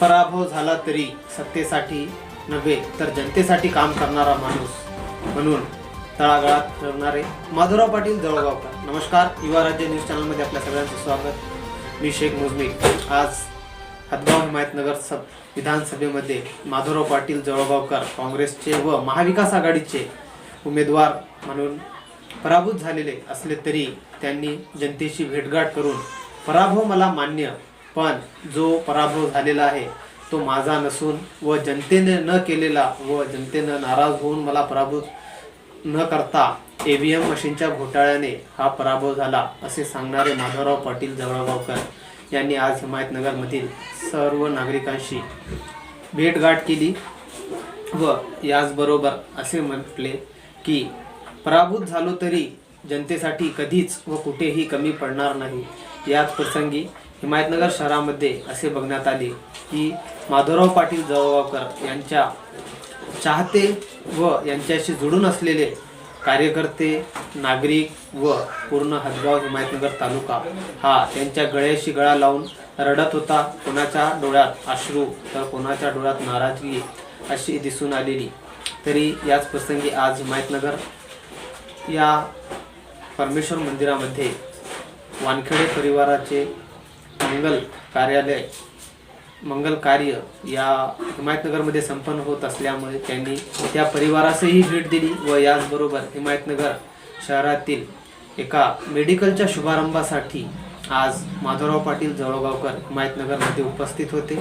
पराभव झाला तरी सत्तेसाठी नव्हे तर जनतेसाठी काम करणारा माणूस म्हणून तळागाळात ठरणारे माधुराव पाटील जवळगावकर नमस्कार युवा राज्य न्यूज चॅनलमध्ये आपल्या सगळ्यांचं स्वागत. मी शेख मुजमी. आज हदगाव हिमायतनगर सब विधानसभेमध्ये माधवराव पाटील जळगावकर काँग्रेसचे व महाविकास आघाडीचे उमेदवार म्हणून पराभूत झालेले असले तरी त्यांनी जनतेशी भेटगाठ करून पराभव मला मान्य पण जो पराभव झालेला आहे तो माझा नसून व जनतेने न केलेला व जनतेनं नाराज होऊन मला पराभूत न करता ईव्हीएम मशीनच्या घोटाळ्याने हा पराभव झाला असे सांगणारे माधवराव पाटील जवळगावकर यांनी आज हिमायतनगरमधील सर्व नागरिकांशी भेटगाठ केली व याचबरोबर असे म्हटले की पराभूत झालो तरी जनतेसाठी कधीच व कुठेही कमी पडणार नाही. याच प्रसंगी हिमायतनगर शहरामध्ये असे बघण्यात आले की माधवराव पाटील जवळगावकर यांच्या चाहते व यांच्याशी जोडून असलेले कार्यकर्ते नागरिक व पूर्ण हदगाव हिमायतनगर तालुका हा त्यांच्या गळ्याशी गळा लावून रडत होता. कोणाच्या डोळ्यात अश्रू तर कोणाच्या डोळ्यात नाराजगी अशी दिसून आलेली. तरी याच प्रसंगी आज हिमायतनगर या परमेश्वर मंदिरामध्ये वानखेडे परिवाराचे मंगल कार्यालय मंगल कार्य या हिमायतनगरमध्ये संपन्न होत असल्यामुळे त्यांनी त्या परिवारासही भेट दिली व याचबरोबर हिमायतनगर शहरातील एका मेडिकलच्या शुभारंभासाठी आज माधवराव पाटील जळगावकर हिमायतनगरमध्ये उपस्थित होते.